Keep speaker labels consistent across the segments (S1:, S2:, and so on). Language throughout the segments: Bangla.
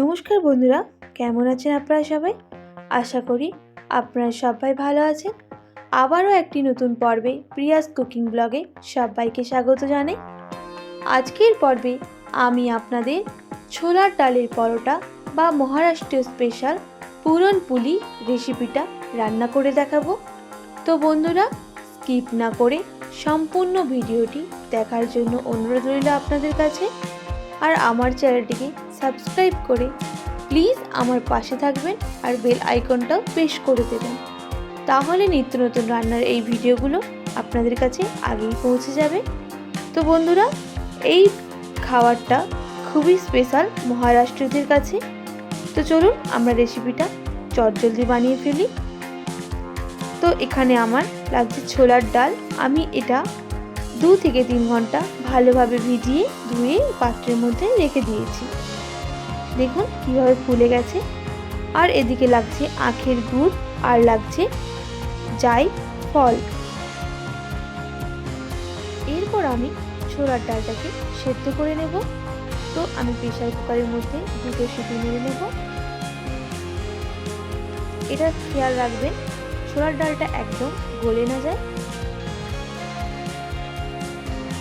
S1: নমস্কার বন্ধুরা, কেমন আছেন আপনারা সবাই? আশা করি আপনারা সবাই ভালো আছেন। আবারও একটি নতুন পর্বে প্রিয়াস কুকিং ব্লগে সবাইকে স্বাগত জানাই। আজকের পর্বে আমি আপনাদের ছোলার ডালের পরোটা বা মহারাষ্ট্রীয় স্পেশাল পুরন পুলি রেসিপিটা রান্না করে দেখাবো। তো বন্ধুরা স্কিপ না করে সম্পূর্ণ ভিডিওটি দেখার জন্য অনুরোধ রইল আপনাদের কাছে। আর আমার চ্যানেলটিকে সাবস্ক্রাইব করে প্লিজ আমার পাশে থাকবেন আর বেল আইকনটাও প্রেস করে দেবেন। তাহলে নিত্য নতুন রান্নার এই ভিডিওগুলো আপনাদের কাছে আগেই পৌঁছে যাবে। তো বন্ধুরা, এই খাবারটা খুবই স্পেশাল মহারাষ্ট্রীয়দের কাছে। তো চলুন আমরা রেসিপিটা চটজলদি বানিয়ে ফেলি। তো এখানে আমার লাগছে ছোলার ডাল। আমি এটা দু থেকে তিন ঘণ্টা ভালোভাবে ভিজিয়ে ধুয়ে পাত্রের মধ্যে রেখে দিয়েছি। দেখুন কীভাবে ফুলে গেছে। আর এদিকে লাগছে আখের গুড় আর লাগছে যাই ফল। এরপর আমি ছোলার ডালটাকে সেদ্ধ করে নেব। তো আমি প্রেশার কুকারের মধ্যে দুটো সিটি মেরে নেব। এটা খেয়াল রাখবেন, ছোলার ডালটা একদম গলে না যায়।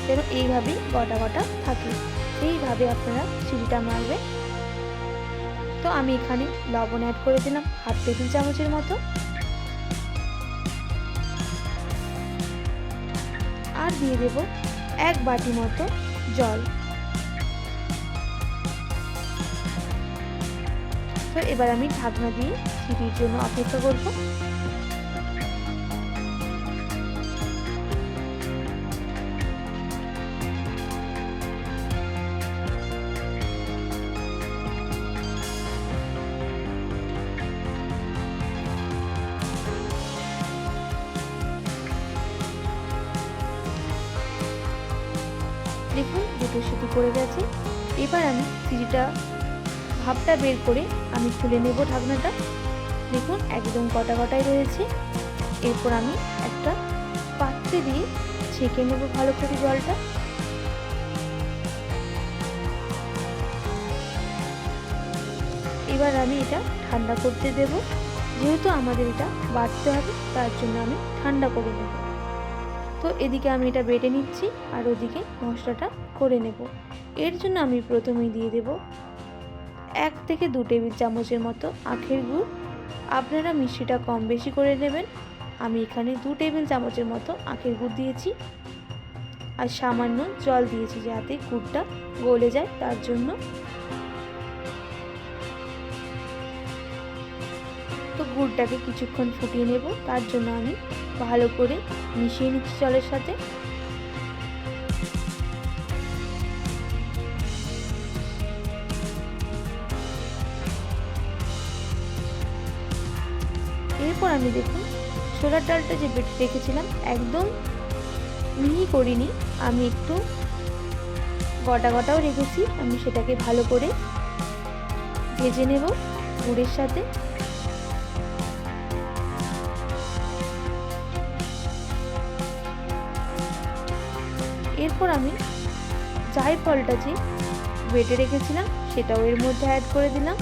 S1: যেন এইভাবেই গটা গটা থাকে। এইভাবে আপনারা সিঁড়িটা মারবেন। তো আমি এখানে লবণ অ্যাড করে দিলাম হাফ টেবিল চামচের মতো। আর দিয়ে দেব এক বাটি মতো জল। তো এবার আমি ঢাকনা দিয়ে সিটির জন্য অপেক্ষা করব। দুটো সিটি পড়ে গেছে, এবার আমি সিটিটা ভাবটা বের করে আমি খুলে নেব ঢাকনাটা। দেখুন, একদম কটা কটাই রয়েছে। এরপর আমি একটা পাত্রে দিয়ে ছেঁকে নেব ভালো করে জলটা। এবার আমি এটা ঠান্ডা করতে দেব। যেহেতু আমাদের এটা বাড়তে হবে, তার জন্য আমি ঠান্ডা করে নেব। তো এদিকে আমি এটা বেটে নিচ্ছি আর ওদিকে মশলাটা করে নেব। এর জন্য আমি প্রথমেই দিয়ে দেব এক থেকে দু টেবিল চামচের মতো আখের গুড়। আপনারা মিষ্টিটা কম বেশি করে নেবেন। আমি এখানে দু টেবিল চামচের মতো আখের গুড় দিয়েছি। আর সামান্য জল দিয়েছি যাতে গুড়টা গলে যায় তার জন্য। তো গুড়টাকে কিছুক্ষণ ফুটিয়ে নেব। তার জন্য আমি ভালো করে মিশিয়ে নিচ্ছি জলের সাথে। এরপর আমি দেখুন ছোলার ডালটা যে বেটে রেখেছিলাম, একদম মিহি করিনি। আমি একটু গটা গটাও রেখেছি। আমি সেটাকে ভালো করে ভেজে নেব গুড়ের সাথে। এরপর আমি যাই ফলটা যে বেটে রেখেছিলাম, সেটাও এর মধ্যে অ্যাড করে দিলাম।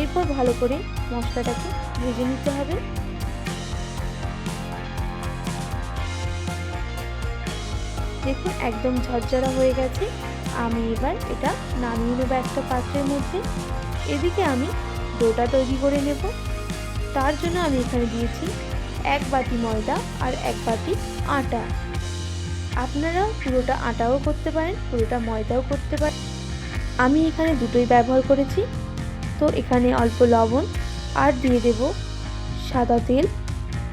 S1: এরপর ভালো করে মশলাটাকে ভেজে নিতে হবে। দেখুন, একদম ঝরঝরা হয়ে গেছে। আমি এবার এটা নামিয়ে নেব একটা পাত্রের মধ্যে। এদিকে আমি ডোটা তৈরি করে নেব। তার জন্য আমি এখানে দিয়েছি এক বাটি ময়দা আর এক বাটি আটা। আপনারা পুরোটা আটাও করতে পারেন, পুরোটা ময়দাও করতে পারেন। আমি এখানে দুটোই ব্যবহার করেছি। তো এখানে অল্প লবণ আর দিয়ে দেব সাদা তেল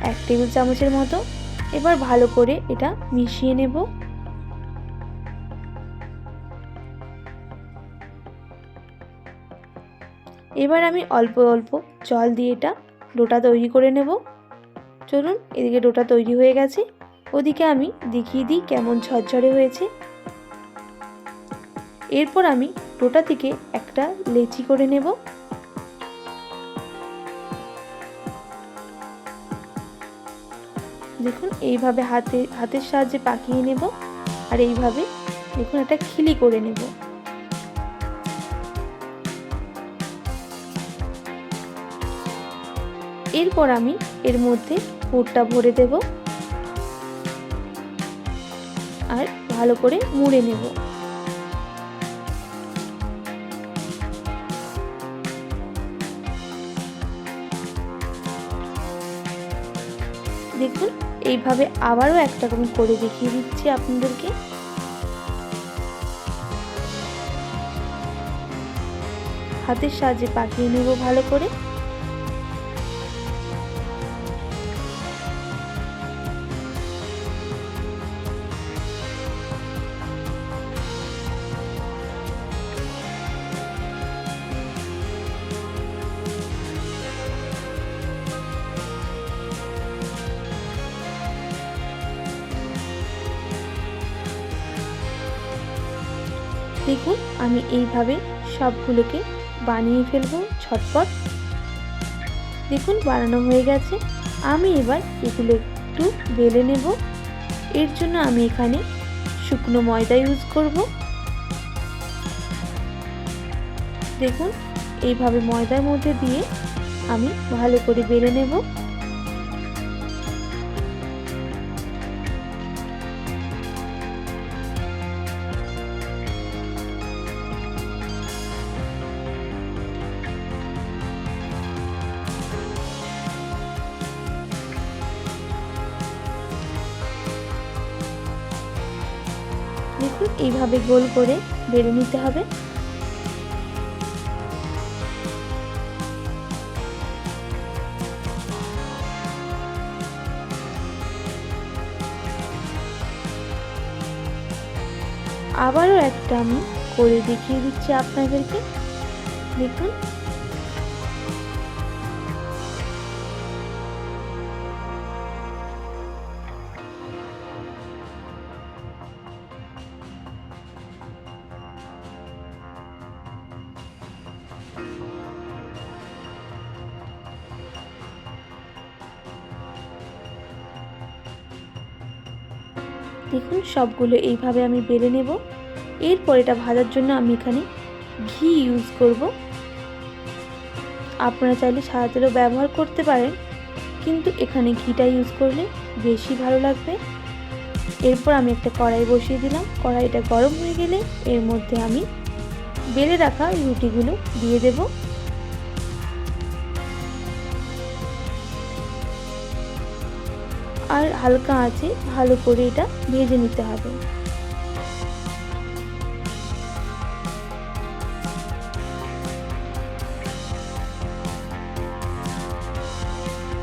S1: এক টেবিল চামচের মতো। এবার ভালো করে এটা মিশিয়ে নেব। এবার আমি অল্প অল্প জল দিয়ে এটা ডোটা তৈরি করে নেব। চলুন এদিকে ডোটা তৈরি হয়ে গেছে। ওদিকে আমি দেখিয়ে দিই কেমন ঝরঝরে হয়েছে। এরপর আমি ডোটা থেকে একটা লেচি করে নেব। দেখুন, এইভাবে হাতে, হাতের সাহায্যে পাকিয়ে নেব। আর এইভাবে দেখুন একটা খিলি করে নেব। এরপর আমি এর মধ্যে পুরটা ভরে দেব। আর ভালো করে মুড়ে নেব। দেখুন, এইভাবে আবারও একটা রকম করে দেখিয়ে দিচ্ছি আপনাদেরকে। হাতের সাহায্যে পাকিয়ে নেব ভালো করে। দেখুন, আমি এইভাবে সবগুলোকে বানিয়ে ফেলব ছটপট দেখুন, বানানো হয়ে গেছে। আমি এবার এগুলো একটু বেলে নেব। এর জন্য আমি এখানে শুকনো ময়দা ইউজ করব। দেখুন, এইভাবে ময়দার মধ্যে দিয়ে আমি ভালো করে বেলে নেব। দেখুন, এইভাবে গোল করে বেড়ে নিতে হবে। আবারও একটা আমি করে দেখিয়ে দিচ্ছি আপনাদেরকে। দেখুন দেখুন, সবগুলো এইভাবে আমি বেলে নেব। এরপর এটা ভাজার জন্য আমি এখানে ঘি ইউজ করব। আপনারা চাইলে সাদা তেলও ব্যবহার করতে পারেন, কিন্তু এখানে ঘিটা ইউজ করলে বেশি ভালো লাগবে। এরপর আমি একটা কড়াই বসিয়ে দিলাম। কড়াইটা গরম হয়ে গেলে এর মধ্যে আমি বেলে রাখা রুটিগুলো দিয়ে দেবো। আর হালকা আঁচে ভালো করে এটা ভেজে নিতে হবে।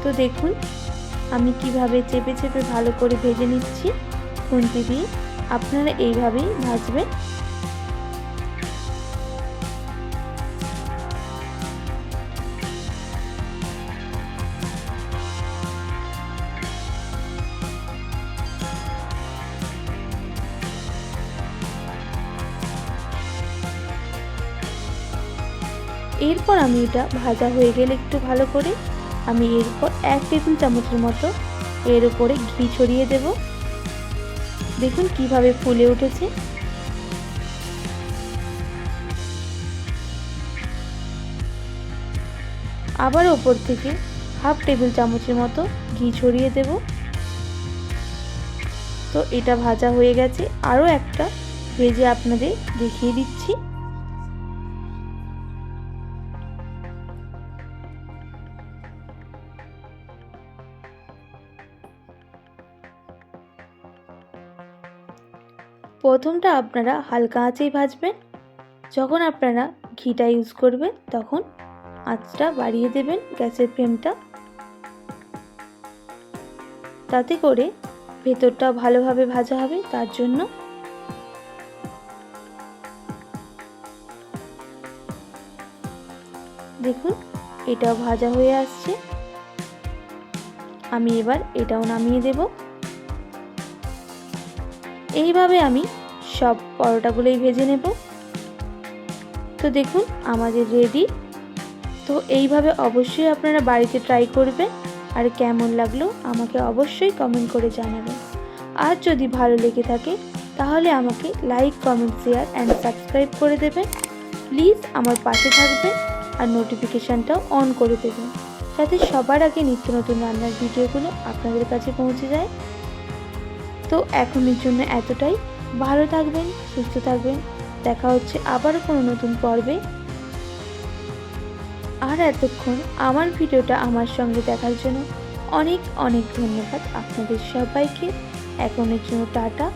S1: তো দেখুন, আমি কীভাবে চেপে চেপে ভালো করে ভেজে নিচ্ছি। খুন্তি দিয়ে আপনারা এইভাবেই ভাজবেন। এরপর আমি এটা ভাজা হয়ে গেলে একটু ভালো করে আমি এরপর এক টেবিল চামচের মতো এর উপরে ঘি ছড়িয়ে দেব। দেখুন কীভাবে ফুলে উঠেছে। আবার ওপর থেকে হাফ টেবিল চামচের মতো ঘি ছড়িয়ে দেব। তো এটা ভাজা হয়ে গেছে। আরও একটা ভেজে আপনাদের দেখিয়ে দিচ্ছি। প্রথমটা আপনারা হালকা আঁচেই ভাজবেন। যখন আপনারা ঘিটা ইউজ করবেন, তখন আঁচটা বাড়িয়ে দেবেন গ্যাসের ফ্লেমটা। তাতে করে ভেতরটা ভালোভাবে ভাজা হবে, তার জন্য দেখুন, এটাও ভাজা হয়ে আসছে। আমি এবার এটাও নামিয়ে দেব। এইভাবে আমি সব পরোটাগুলোই ভেজে নেব। তো দেখুন, আমাদের রেডি তো এইভাবে অবশ্যই আপনারা বাড়িতে ট্রাই করবেন। আর কেমন লাগল আমাকে অবশ্যই কমেন্ট করে জানাবেন। আর যদি ভালো লেগে থাকে, তাহলে আমাকে like comment share and subscribe করে দেবেন। প্লিজ আমার পাশে থাকবেন আর নোটিফিকেশানটাও অন করে দেবেন। যাতে সবার আগে নিত্য নতুন রান্নার ভিডিওগুলো আপনাদের কাছে পৌঁছে যায়। তো এখনের জন্য এতটাই। ভালো থাকবেন, সুস্থ থাকবেন। দেখা হচ্ছে আবার কোনো নতুন পর্বে। আর এতক্ষণ আমার ভিডিওটা আমার সঙ্গে দেখার জন্য অনেক অনেক ধন্যবাদ আপনাদের সবাইকে। এখনের জন্য টাটা।